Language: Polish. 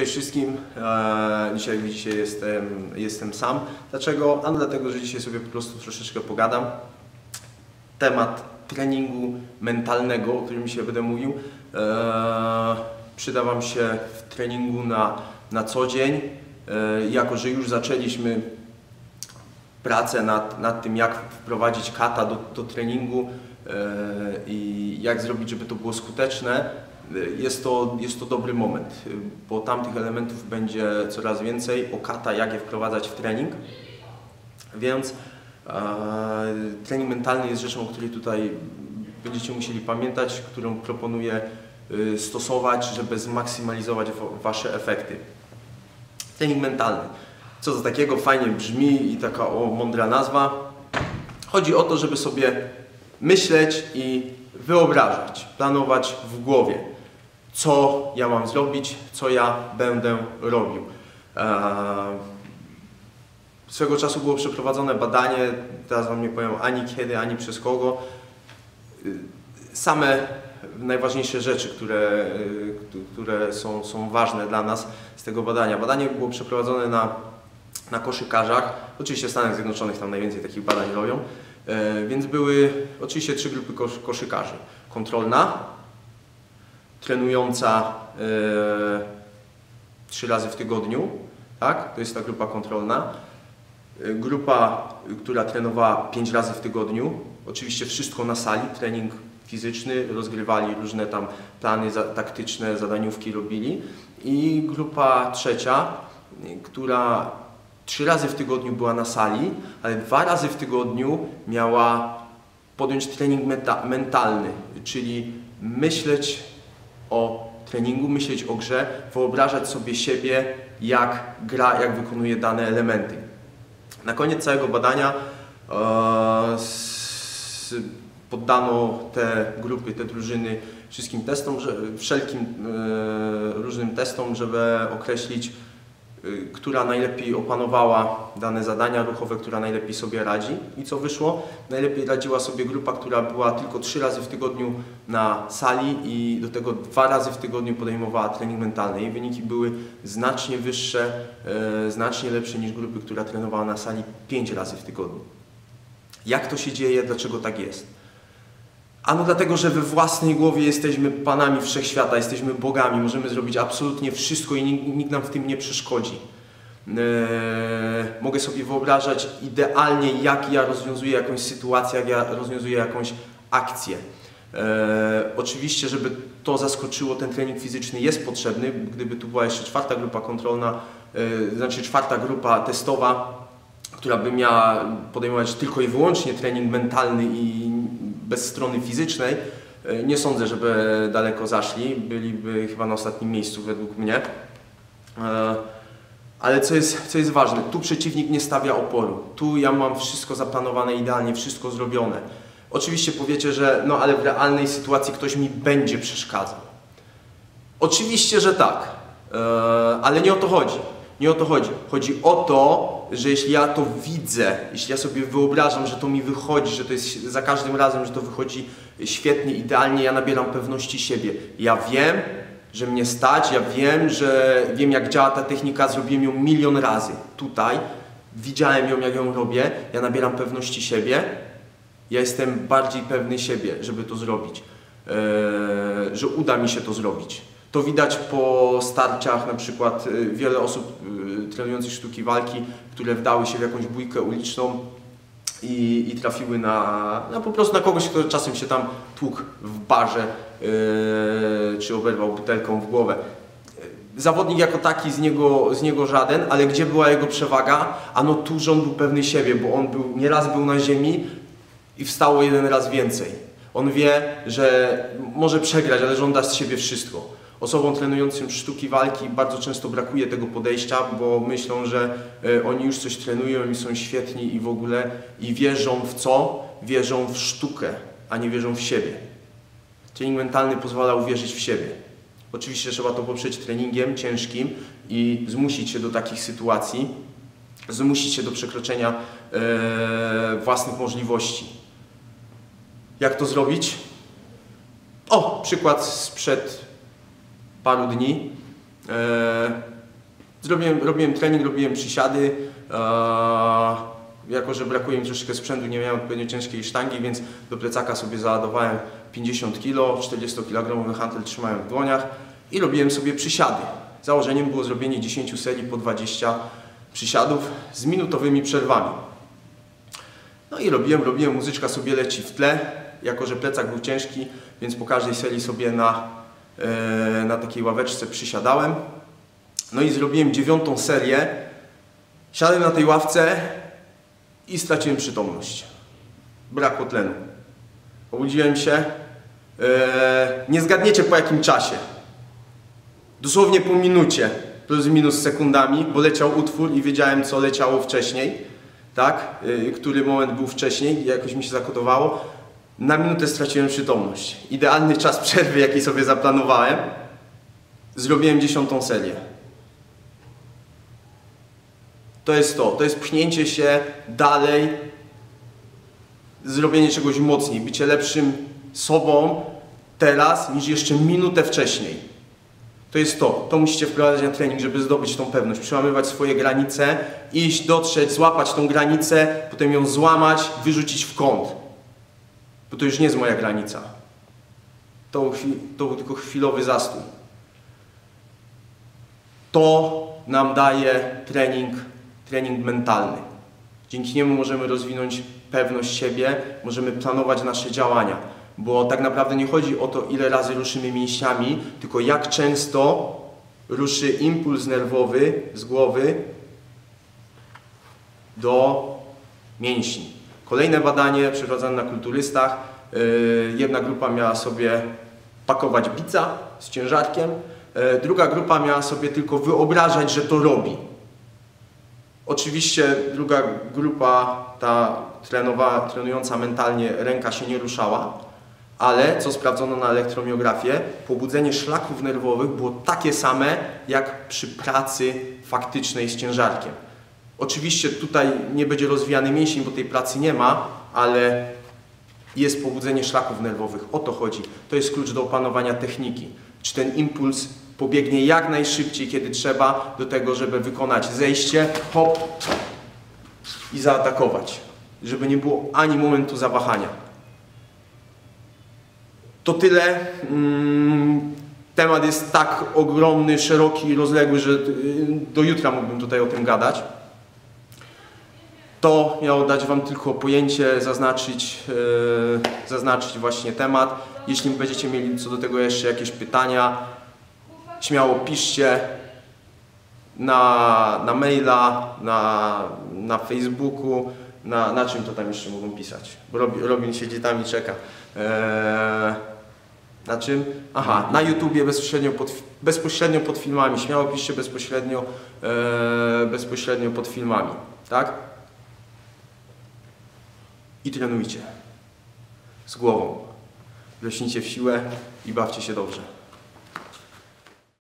Cześć wszystkim. E, Dzisiaj jak widzicie jestem, jestem sam. Dlaczego? A dlatego, że dzisiaj sobie po prostu troszeczkę pogadam. Temat treningu mentalnego, o którym dzisiaj będę mówił, e, przyda Wam się w treningu na, na co dzień. E, Jako, że już zaczęliśmy pracę nad, nad tym, jak wprowadzić kata do, do treningu i jak zrobić, żeby to było skuteczne, jest to, jest to dobry moment, e, bo tamtych elementów będzie coraz więcej. O kata, jak je wprowadzać w trening. Więc e, trening mentalny jest rzeczą, o której tutaj będziecie musieli pamiętać, którą proponuję e, stosować, żeby zmaksymalizować wa- Wasze efekty. Trening mentalny. Co to takiego? Fajnie brzmi i taka o, mądra nazwa. Chodzi o to, żeby sobie myśleć i wyobrażać, planować w głowie, co ja mam zrobić, co ja będę robił. Eee, swego czasu było przeprowadzone badanie, teraz Wam nie powiem ani kiedy, ani przez kogo. Y, Same najważniejsze rzeczy, które, y, które są, są ważne dla nas z tego badania. Badanie było przeprowadzone na, na koszykarzach. Oczywiście w Stanach Zjednoczonych tam najwięcej takich badań robią. E, Więc były oczywiście trzy grupy kosz, koszykarzy. Kontrolna, trenująca e, trzy razy w tygodniu, tak? To jest ta grupa kontrolna. E, Grupa, która trenowała pięć razy w tygodniu, oczywiście wszystko na sali, trening fizyczny, rozgrywali różne tam plany taktyczne, zadaniówki robili. I grupa trzecia, która trzy razy w tygodniu była na sali, ale dwa razy w tygodniu miała podjąć trening mentalny, czyli myśleć o treningu, myśleć o grze, wyobrażać sobie siebie, jak gra, jak wykonuje dane elementy. Na koniec całego badania e, poddano te grupy, te drużyny wszystkim testom, wszelkim e, różnym testom, żeby określić, która najlepiej opanowała dane zadania ruchowe, która najlepiej sobie radzi. I co wyszło? Najlepiej radziła sobie grupa, która była tylko trzy razy w tygodniu na sali i do tego dwa razy w tygodniu podejmowała trening mentalny. Jej wyniki były znacznie wyższe, e, znacznie lepsze niż grupy, która trenowała na sali pięć razy w tygodniu. Jak to się dzieje? Dlaczego tak jest? Ano dlatego, że we własnej głowie jesteśmy panami wszechświata, jesteśmy bogami, możemy zrobić absolutnie wszystko i nikt, nam w tym nie przeszkodzi. Eee, mogę sobie wyobrażać idealnie, jak ja rozwiązuję jakąś sytuację, jak ja rozwiązuję jakąś akcję. Eee, oczywiście, żeby to zaskoczyło, ten trening fizyczny jest potrzebny. Gdyby tu była jeszcze czwarta grupa kontrolna, eee, znaczy czwarta grupa testowa, która by miała podejmować tylko i wyłącznie trening mentalny i bez strony fizycznej, e, nie sądzę, żeby daleko zaszli. Byliby chyba na ostatnim miejscu według mnie. E, Ale co jest, co jest ważne, tu przeciwnik nie stawia oporu. Tu ja mam wszystko zaplanowane idealnie, wszystko zrobione. Oczywiście powiecie, że no ale w realnej sytuacji ktoś mi będzie przeszkadzał. Oczywiście, że tak, e, ale nie o to chodzi. Nie o to chodzi. Chodzi o to, że jeśli ja to widzę, jeśli ja sobie wyobrażam, że to mi wychodzi, że to jest za każdym razem, że to wychodzi świetnie, idealnie, ja nabieram pewności siebie. Ja wiem, że mnie stać, ja wiem, że wiem jak działa ta technika, zrobiłem ją milion razy. Tutaj widziałem ją, jak ją robię, ja nabieram pewności siebie, ja jestem bardziej pewny siebie, żeby to zrobić, eee, że uda mi się to zrobić. To widać po starciach, na przykład y, wiele osób y, trenujących sztuki walki, które wdały się w jakąś bójkę uliczną i, i trafiły na, na po prostu na kogoś, kto czasem się tam tłukł w barze yy, czy oberwał butelką w głowę. Zawodnik jako taki z niego, z niego żaden, ale gdzie była jego przewaga? Ano tu, on był pewny siebie, bo on był, nieraz był na ziemi i wstało jeden raz więcej. On wie, że może przegrać, ale że on da z siebie wszystko. Osobom trenującym sztuki walki bardzo często brakuje tego podejścia, bo myślą, że e, oni już coś trenują i są świetni i w ogóle i wierzą w co? Wierzą w sztukę, a nie wierzą w siebie. Trening mentalny pozwala uwierzyć w siebie. Oczywiście trzeba to poprzeć treningiem ciężkim i zmusić się do takich sytuacji, zmusić się do przekroczenia e, własnych możliwości. Jak to zrobić? O, przykład sprzed paru dni. E, zrobiłem, robiłem trening, robiłem przysiady. Jako, że brakuje mi troszeczkę sprzętu, nie miałem odpowiednio ciężkiej sztangi, więc do plecaka sobie załadowałem 50 kg, 40 kg hantel trzymałem w dłoniach i robiłem sobie przysiady. Założeniem było zrobienie 10 serii po 20 przysiadów z minutowymi przerwami. No i robiłem, robiłem, muzyczka sobie leci w tle, jako że plecak był ciężki, więc po każdej serii sobie na, na takiej ławeczce przysiadałem. No i zrobiłem dziewiątą serię. Siadłem na tej ławce i straciłem przytomność. Brakło tlenu. Obudziłem się. E, nie zgadniecie po jakim czasie. Dosłownie po minucie, plus minus sekundami, bo leciał utwór i wiedziałem co leciało wcześniej, tak? E, który moment był wcześniej, jakoś mi się zakodowało. Na minutę straciłem przytomność. Idealny czas przerwy, jaki sobie zaplanowałem. Zrobiłem dziesiątą serię. To jest to, to jest pchnięcie się dalej, zrobienie czegoś mocniej, bycie lepszym sobą teraz niż jeszcze minutę wcześniej. To jest to, to musicie wprowadzać na trening, żeby zdobyć tą pewność, przełamywać swoje granice, iść, dotrzeć, złapać tą granicę, potem ją złamać, wyrzucić w kąt. Bo to już nie jest moja granica. To, to był tylko chwilowy zastój. To nam daje trening, trening mentalny. Dzięki niemu możemy rozwinąć pewność siebie, możemy planować nasze działania, bo tak naprawdę nie chodzi o to, ile razy ruszymy mięśniami, tylko jak często ruszy impuls nerwowy z głowy do mięśni. Kolejne badanie przeprowadzone na kulturystach. Yy, Jedna grupa miała sobie pakować bica z ciężarkiem, yy, druga grupa miała sobie tylko wyobrażać, że to robi. Oczywiście druga grupa, ta trenowa, trenująca mentalnie, ręka się nie ruszała, ale co sprawdzono na elektromiografię, pobudzenie szlaków nerwowych było takie same jak przy pracy faktycznej z ciężarkiem. Oczywiście tutaj nie będzie rozwijany mięsień, bo tej pracy nie ma, ale jest pobudzenie szlaków nerwowych. O to chodzi. To jest klucz do opanowania techniki. Czy ten impuls pobiegnie jak najszybciej, kiedy trzeba, do tego, żeby wykonać zejście, hop i zaatakować. Żeby nie było ani momentu zawahania. To tyle. Mm, Temat jest tak ogromny, szeroki i rozległy, że y, do jutra mógłbym tutaj o tym gadać. To miało dać Wam tylko pojęcie, zaznaczyć, yy, zaznaczyć właśnie temat. Jeśli będziecie mieli co do tego jeszcze jakieś pytania, śmiało piszcie na, na maila, na, na Facebooku, na, na czym to tam jeszcze mogą pisać. Bo Robi- Robin siedzi tam i czeka. Eee, na czym? Aha, na YouTubie bezpośrednio pod, bezpośrednio pod filmami. Śmiało piszcie bezpośrednio, eee, bezpośrednio pod filmami. Tak? I trenujcie. Z głową. Rośnijcie w siłę i bawcie się dobrze.